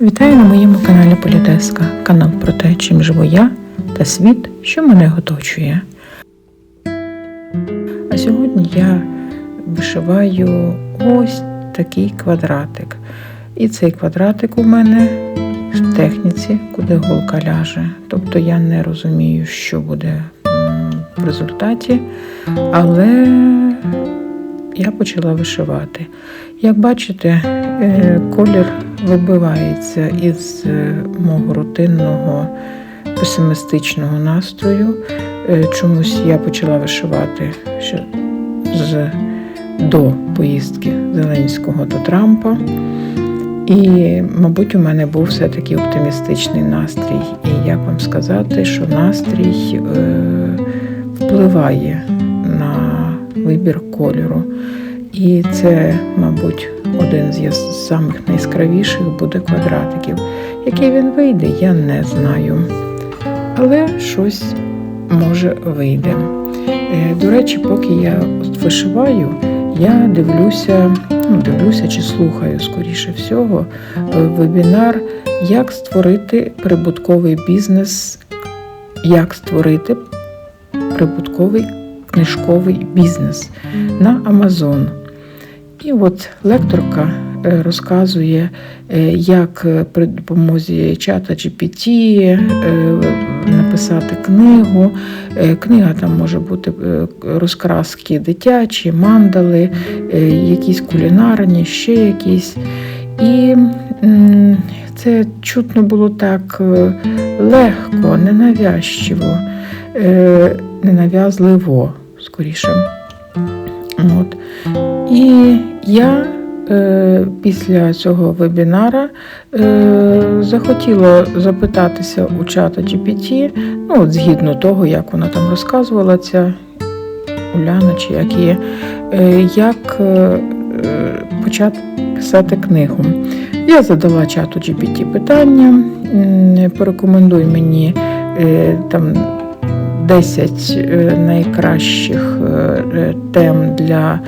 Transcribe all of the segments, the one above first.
Вітаю на моєму каналі Політеска, канал про те, чим живу я та світ, що мене оточує. А сьогодні я вишиваю ось такий квадратик. І цей квадратик у мене в техніці, куди голка ляже. Тобто я не розумію, що буде в результаті, але я почала вишивати. Як бачите, колір вибивається із е, мого рутинного песимістичного настрою. Е, Чомусь я почала вишивати ще з до поїздки Зеленського до Трампа. І, мабуть, у мене був все-таки оптимістичний настрій. І як вам сказати, що настрій е, впливає на вибір кольору. І це, мабуть, один з самих найяскравіших буде квадратиків. Який він вийде, я не знаю. Але щось може вийде. Е, До речі, поки я вишиваю, я дивлюся, ну, дивлюся чи слухаю, скоріше всього, е, вебінар, як створити прибутковий бізнес, як створити прибутковий книжковий бізнес на Amazon. І от лекторка е, розказує, е, як е, при допомозі чата GPT написати книгу. Книга там може бути розкраски дитячі, мандали, якісь кулінарні, ще якісь. І це чутно було так легко, ненавязчиво, ненав'язливо, скоріше. От. І я е, після цього вебінара е, захотіла запитатися у чата GPT, ну, от згідно того, як вона там розказувала, ця Уляна чи як є, е, як е, е, почати писати книгу. Я задала чату GPT питання, порекомендуй мені е, там 10 е, найкращих е, тем для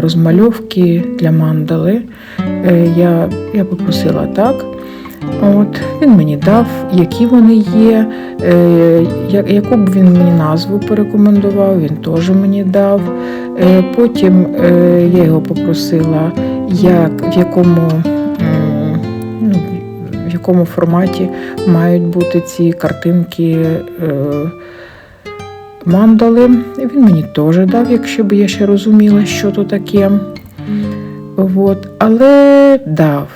розмальовки для мандали. Е, Я, я попросила так. От, він мені дав, які вони є, е, яку б він мені назву порекомендував, він теж мені дав. Е, Потім я його попросила, як, в якому ну, в якому форматі мають бути ці картинки мандали. Він мені теж дав, якщо б я ще розуміла, що то таке. От. Але дав.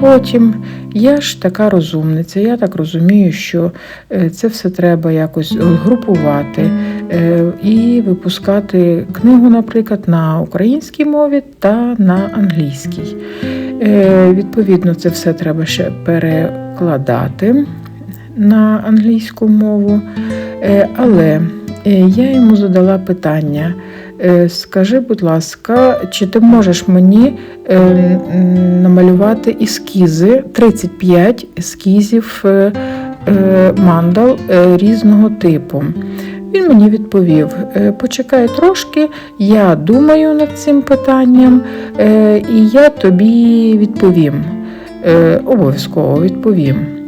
Потім я ж така розумниця, я так розумію, що е, це все треба якось групувати е, і випускати книгу, наприклад, на українській мові та на англійській. Е, Відповідно, це все треба ще перекладати на англійську мову. Але я йому задала питання. Е, Скажи, будь ласка, чи ти можеш мені е, намалювати ескізи, 35 ескізів е, е, мандал е, різного типу? Він мені відповів: «Е, почекай трошки, я думаю над цим питанням, е, і я тобі відповім. Е, Обов'язково відповім.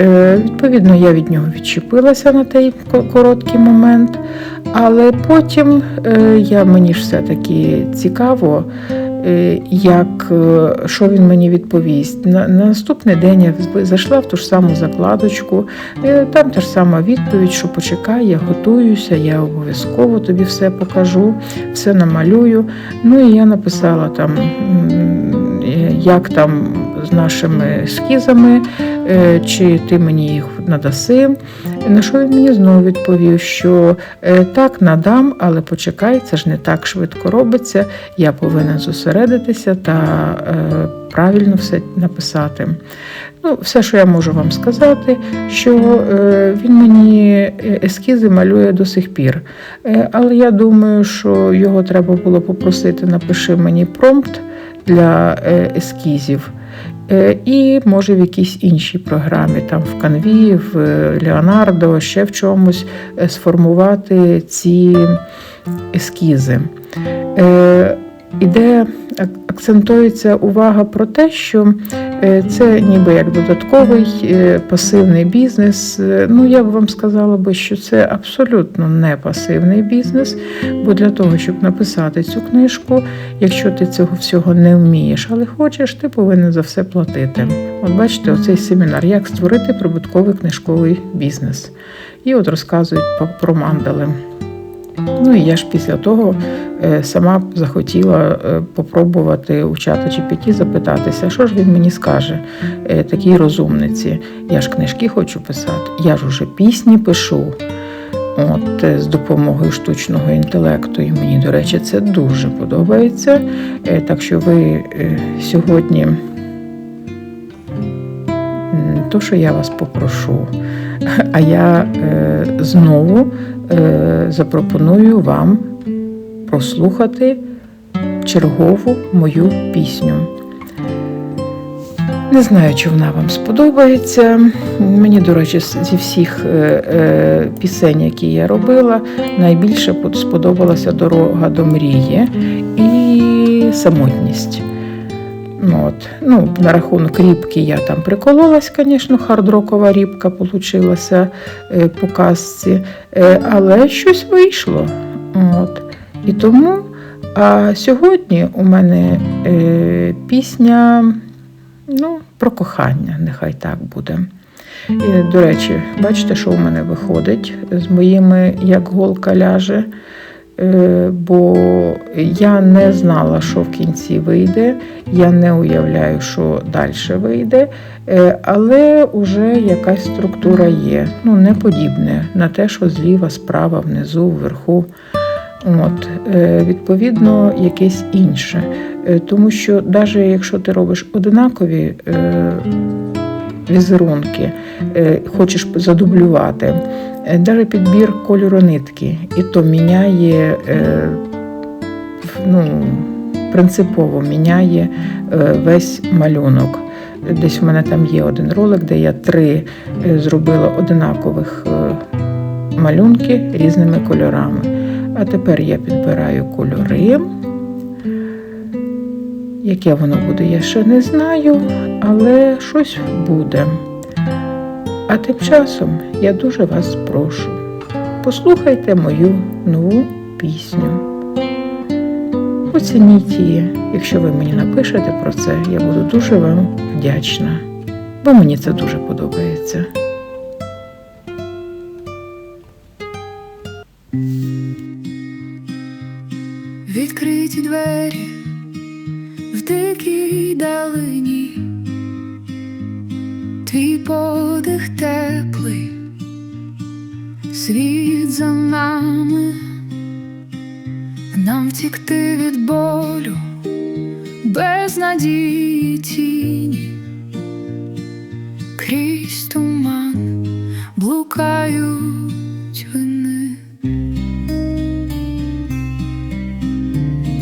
Е, Відповідно, я від нього відчепилася на той короткий момент, але потім е, я, мені ж все-таки цікаво, е, як, що він мені відповість. На, на наступний день я зайшла в ту ж саму закладочку, там та ж сама відповідь, що почекай, я готуюся, я обов'язково тобі все покажу, все намалюю. Ну і я написала там, як там з нашими ескізами, е, чи ти мені їх надаси. На що він мені знову відповів, що е, так, надам, але почекай, це ж не так швидко робиться. Я повинен зосередитися та е, правильно все написати. Ну, все, що я можу вам сказати, що він мені ескізи малює до сих пір. Але я думаю, що його треба було попросити, напиши мені промпт для ескізів. Е, І може в якійсь іншій програмі, там в Канві, в Леонардо, ще в чомусь е, сформувати ці ескізи. Е, Іде акцентується увага про те, що е, це ніби як додатковий е, пасивний бізнес. Е, Ну, я б вам сказала би, що це абсолютно не пасивний бізнес, бо для того, щоб написати цю книжку, якщо ти цього всього не вмієш, але хочеш, ти повинен за все платити. От бачите, оцей семінар, як створити прибутковий книжковий бізнес. І от розказують про мандали. Ну і я ж після того е, сама захотіла е, попробувати у чата GPT запитатися, що ж він мені скаже, е, такій розумниці. Я ж книжки хочу писати, я ж уже пісні пишу. От з допомогою штучного інтелекту, і мені, до речі, це дуже подобається. Так що ви сьогодні то, що я вас попрошу, а я знову запропоную вам прослухати чергову мою пісню. Не знаю, чи вона вам сподобається. Мені, до речі, зі всіх е, е, пісень, які я робила, найбільше сподобалася дорога до мрії і самотність. Ну, От. Ну, на рахунок рібки я там прикололась, звісно, хардрокова рібка получилася е, по казці, е, але щось вийшло. От. І тому а сьогодні у мене е, пісня ну, про кохання, нехай так буде. До речі, бачите, що у мене виходить з моїми як голка ляже. Е, Бо я не знала, що в кінці вийде, я не уявляю, що далі вийде, Е, але вже якась структура є. Ну, не подібне на те, що зліва, справа, внизу, вверху. От, е, відповідно, якесь інше. Тому що навіть якщо ти робиш одинакові візерунки, е, хочеш задублювати, навіть підбір кольору нитки, і то міняє, е, ну, принципово міняє е, весь малюнок. Десь у мене там є один ролик, де я три е, зробила одинакових е, малюнки різними кольорами. А тепер я підбираю кольори. Яке воно буде, я ще не знаю, але щось буде. А тим часом я дуже вас прошу, послухайте мою нову пісню. Оцініть її, якщо ви мені напишете про це, я буду дуже вам вдячна, бо мені це дуже подобається. Нам втікти від болю, без надії тіні, крізь туман блукають вини.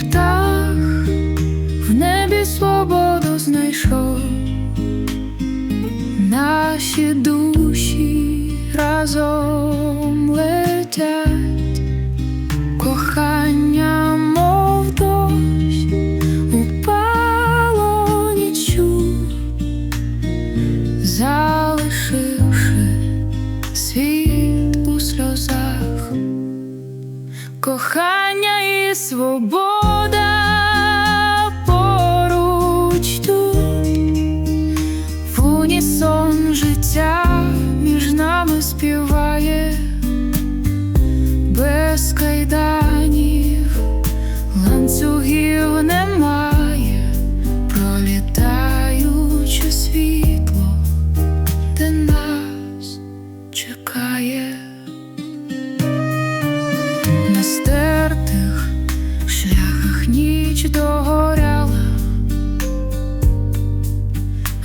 Птах в небі свободу знайшов, наші душі разом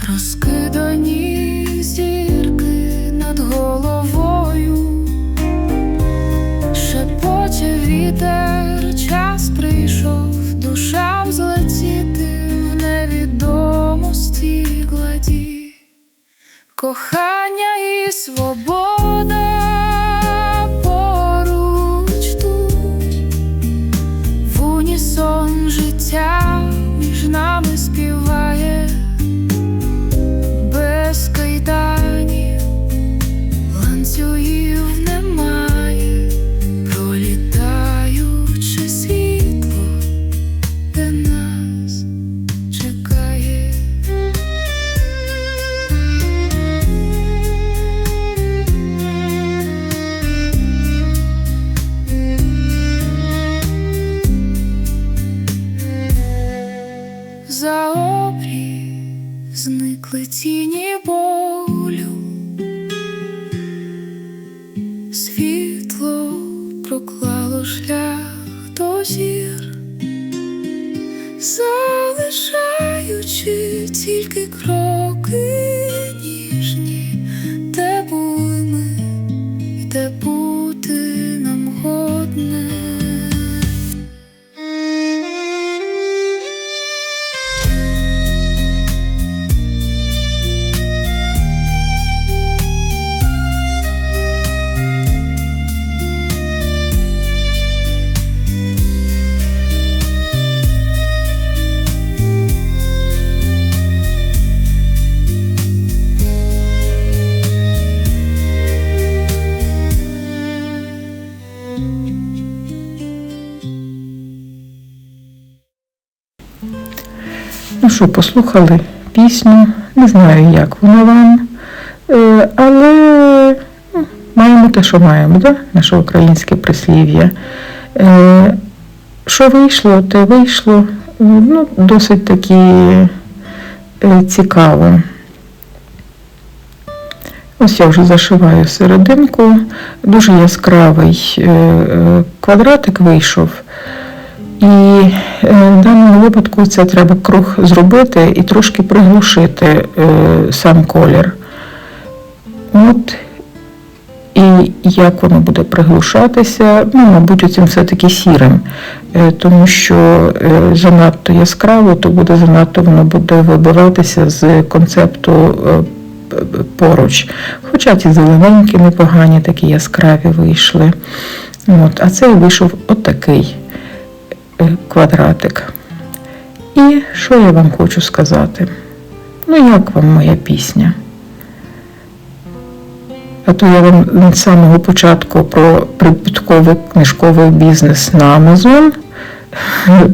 розкидані зірки над головою, шепоче вітер, час прийшов, душа взлетіти в невідомості гладі, кохання і свобода плетінні бо. Що, послухали пісню, не знаю, як вона вам, е, але ну, маємо те, що маємо, да? наше українське прислів'я. Е, Що вийшло, те вийшло. Е, Ну, досить таки цікаво. Ось я вже зашиваю серединку. Дуже яскравий квадратик вийшов. І е, в даному випадку це треба круг зробити і трошки приглушити е, сам колір. От. І як воно буде приглушатися, ну, мабуть, цим все-таки сірим, Е, тому що занадто яскраво, то буде занадто воно буде вибиватися з концепту поруч. Хоча ці зелененькі непогані, такі яскраві вийшли. От, а цей вийшов отакий квадратик. І що я вам хочу сказати? Ну, як вам моя пісня? А то я вам з самого початку про прибутковий книжковий бізнес на Амазон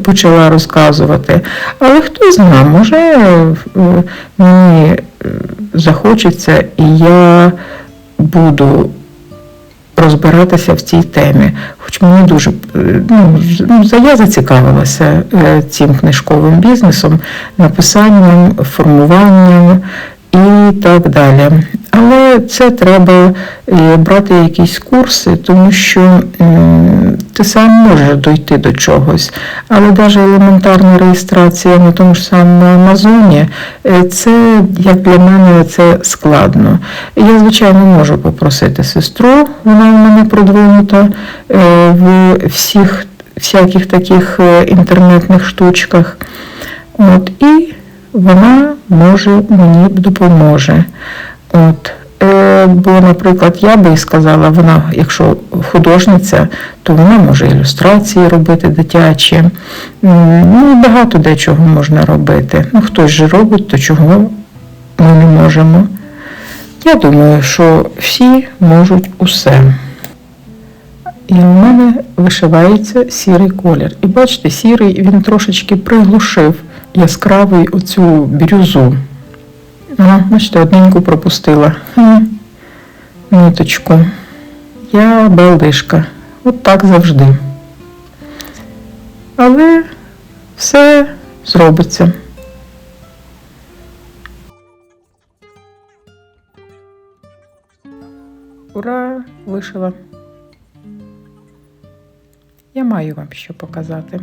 почала розказувати. Але хто знає, може е, мені е, захочеться і я буду розбиратися в цій темі. Хоч мені дуже е, ну, ну, я зацікавилася е, цим книжковим бізнесом, написанням, формуванням і так далі. Але це треба е, брати якісь курси, тому що ти сам можеш дойти до чогось. Але навіть елементарна реєстрація на тому ж самому Амазоні, е, це як для мене це складно. Я, звичайно, можу попросити сестру, вона в мене продвинута е, в всіх всяких таких е, інтернетних штучках. От, і вона може мені допоможе. От. Е, Бо, наприклад, я би сказала, вона, якщо художниця, то вона може ілюстрації робити дитячі. Ну, багато дечого можна робити. Ну, хтось же робить, то чого ми не можемо. Я думаю, що всі можуть усе. І в мене вишивається сірий колір. І бачите, сірий він трошечки приглушив яскравий оцю бірюзу. Ага, бачите, одненьку пропустила. Ниточку. Я балдишка. От так завжди. Але все зробиться. Ура! Вишила. Я маю вам що показати.